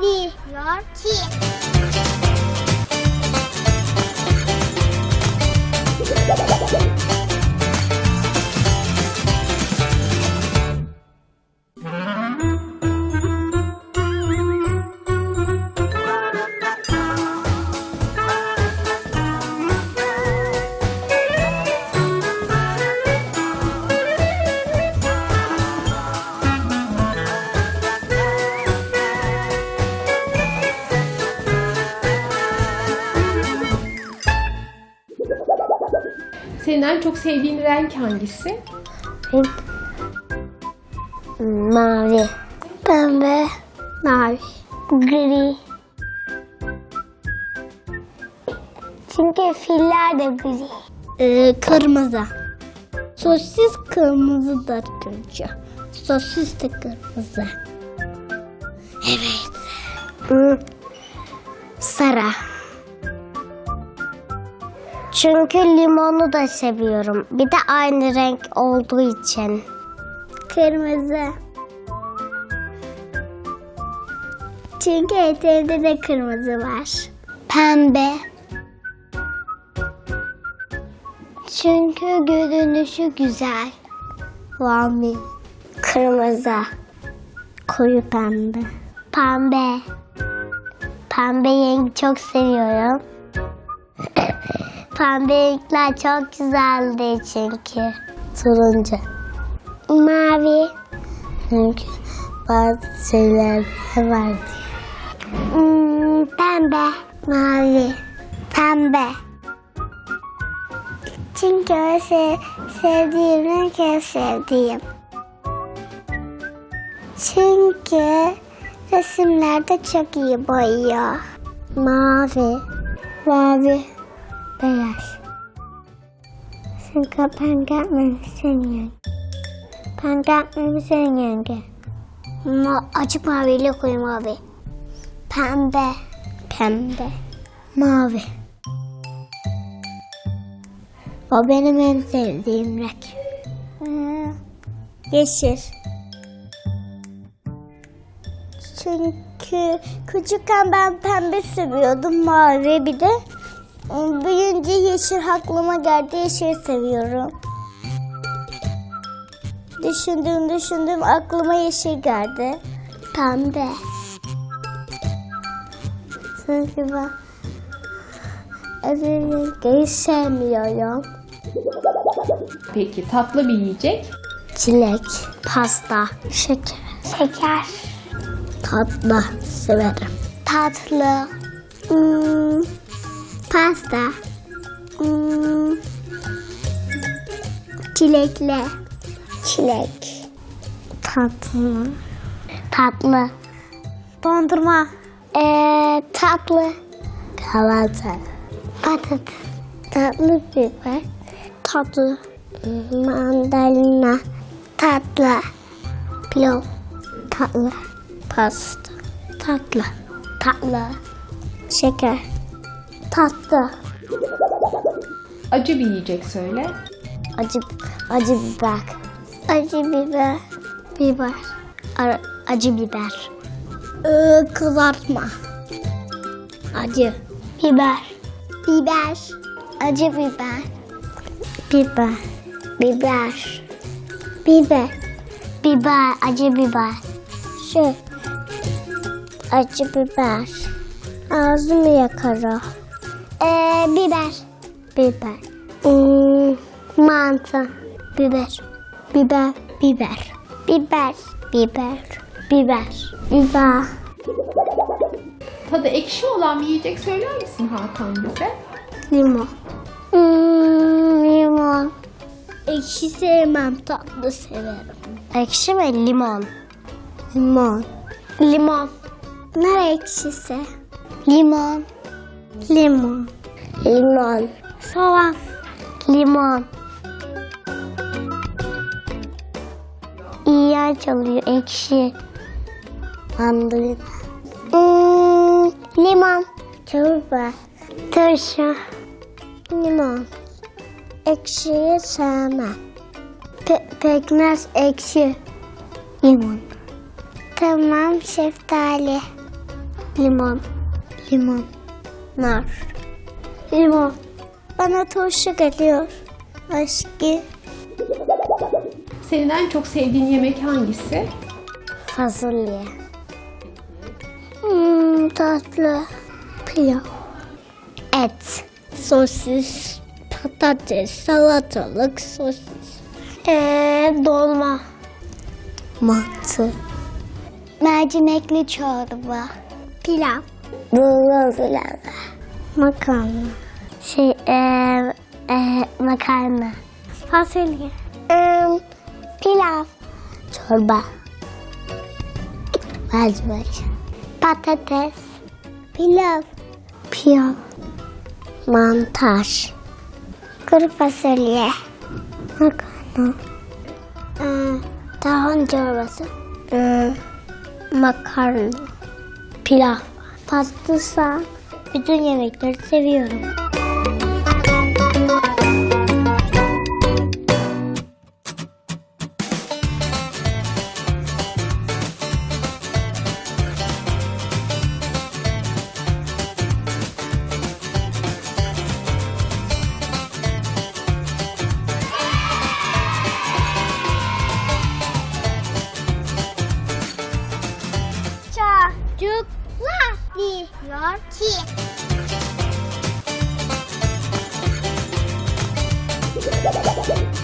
Bekliyor ki. Senin en çok sevdiğin renk hangisi? Mavi. Pembe. Mavi. Gri. Çünkü filler de gri. Ee, kırmızı. Sosis kırmızıdır çünkü. Sosis de kırmızı. Evet. Sarı. Çünkü limonu da seviyorum. Bir de aynı renk olduğu için. Kırmızı. Çünkü eteğinde de kırmızı var. Pembe. Çünkü görünüşü güzel. Vami. Kırmızı. Koyu pembe. Pembe. Pembe rengi çok seviyorum. Pembe renkler çok güzeldi çünkü. Turuncu. Mavi. Çünkü bazı şeyler var diye. Hmm, pembe. Mavi. Pembe. Çünkü o se sevdiğim renk en sevdiğim. Çünkü resimlerde çok iyi boyuyor. Mavi. Mavi. Beyaz. Çünkü ben gelmemişsin yenge. Ben gelmemişsin yenge. Ma açık maviyle koyu mavi. Pembe. Pembe. Mavi. O benim en sevdiğim renk. Hmm, Yeşil. Çünkü küçükken ben pembe seviyordum mavi bir de. Büyünce yeşil aklıma geldi yeşil seviyorum. Düşündüm düşündüm aklıma yeşil geldi. Pembe. Çünkü ben öbür rengi sevmiyorum. Peki tatlı bir yiyecek? Çilek, pasta, şeker. Şeker. Tatlı severim. Tatlı. Hmm, pasta. Hmm, çilekli. Çilek. Tatlı. Tatlı. Dondurma. Ee, tatlı. Kahvaltı. Patates. Tatlı biber. Tatlı. Mandalina. Tatlı. Pilav. Tatlı. Pasta. Tatlı. Tatlı. Şeker. Tatlı. Acı bir yiyecek söyle. Acı, acı biber. Acı biber. Biber. Ar- acı biber. Ee, kızartma. Acı. Biber. Biber. Acı biber. Biber. Biber. Biber. Biber. Acı biber. Şu. Acı biber. Ağzımı yakar o. Ee, biber. Biber. Hmm, mantı. Biber. Biber. Biber. Biber. Biber. Biber. Biber. Tadı ekşi olan bir yiyecek söyler misin Hakan bize? Limon. Hmm, limon. Ekşi sevmem, tatlı severim. Ekşi ve limon. Limon. Limon. Ne ekşisi? Limon. Limon. Limon. Soğan. Limon. İğrenç oluyor, ekşi. Mandalina. Hmm, limon. Çorba. Turşu. Limon. Ekşiyi sevmem. Pe- pekmez ekşi. Limon. Tamam şeftali. Limon. Limon. Nar. Limon. Bana turşu geliyor. Aşkı. Senin en çok sevdiğin yemek hangisi? Fasulye. Hmm, tatlı. Pilav. Et. Sosis. Patates. Salatalık. Sosis. Ee, dolma. Mantı. Mercimekli çorba. Pilav. Bulgur pilavı. Makarna. Şey, e, e, makarna. Fasulye. Ee, pilav. Çorba. Mercimek. Patates. Pilav. Pilav. Mantar. Kuru fasulye. Makarna. Ee, Tahan çorbası. Ee, makarna. Pilav. Patlıcan. Bütün yemekleri seviyorum. Çocuklar diyor ki. Thank you.